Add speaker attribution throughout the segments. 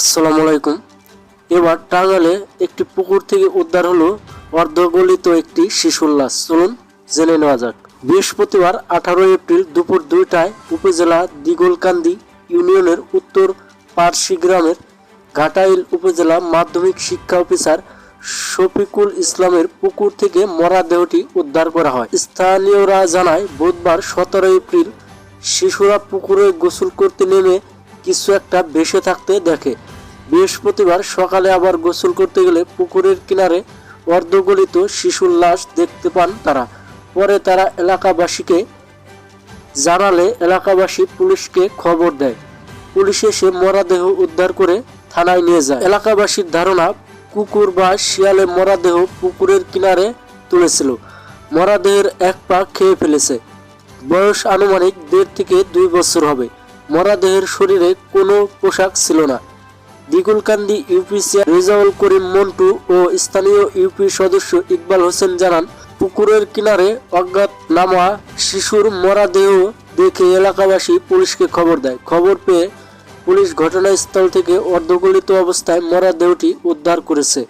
Speaker 1: আসসালামু আলাইকুম। এবার টাঙ্গালে একটি পুকুর থেকে উদ্ধার হলো অর্ধগলিত একটি শিশুর লাশ। চলুন জেনে নেওয়া যাক। বৃহস্পতিবার আঠারো এপ্রিল দুপুর দুইটায় উপজেলা দিগলকান্দি ইউনিয়নের উত্তর পার্সি গ্রামের ঘাটাইল উপজেলা মাধ্যমিক শিক্ষা অফিসার শফিকুল ইসলামের পুকুর থেকে মরা দেহটি উদ্ধার করা হয়। স্থানীয়রা জানায়, বুধবার সতেরো এপ্রিল শিশুরা পুকুরে গোসল করতে নেমে কিছু একটা ভেসে থাকতে দেখে। বৃহস্পতিবার সকালে আবার গোসল করতে গেলে পুকুরের কিনারে অর্ধগলিত শিশুর লাশ দেখতে পান তারা। পরে তারা এলাকাবাসীকে জানালে এলাকাবাসী পুলিশকে খবর দেয়। পুলিশ এসে মরাদেহ উদ্ধার করে থানায় নিয়ে যায়। এলাকাবাসীর ধারণা, কুকুর বা শিয়ালে মরাদেহ পুকুরের কিনারে তুলেছিল। মরাদেহের এক পা খেয়ে ফেলেছে। বয়স আনুমানিক দেড় থেকে দুই বছর হবে। মরাদেহের শরীরে কোনো পোশাক ছিল না। দিগুলকান্দি ইউপি চেয়ার রেজাউল করিম মন্টু ও স্থানীয় ইউপি সদস্য ইকবাল হোসেন জানান, পুকুরের কিনারে অজ্ঞাত নামা শিশুর মরাদেহ দেখে এলাকাবাসী পুলিশকে খবর দেয়। খবর পেয়ে পুলিশ ঘটনাস্থল থেকে অর্ধগলিত অবস্থায় মরাদেহটি উদ্ধার করেছে।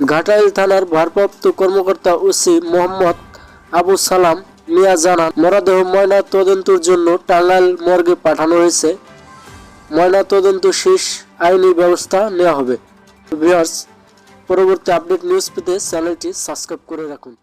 Speaker 1: ঘাটাইল থানার ভারপ্রাপ্ত কর্মকর্তা ওসি মোহাম্মদ আবু সালাম মিয়া জানান মরদেহ ময়না তদন্তের জন্য টাঙ্গাইল মর্গে পাঠানো হয়েছে। ময়না তদন্ত শেষ আইনি ব্যবস্থা নেওয়া হবে। ভিউয়ার্স পরবর্তী আপডেট নিউজ পেতে চ্যানেলটি সাবস্ক্রাইব করে রাখুন।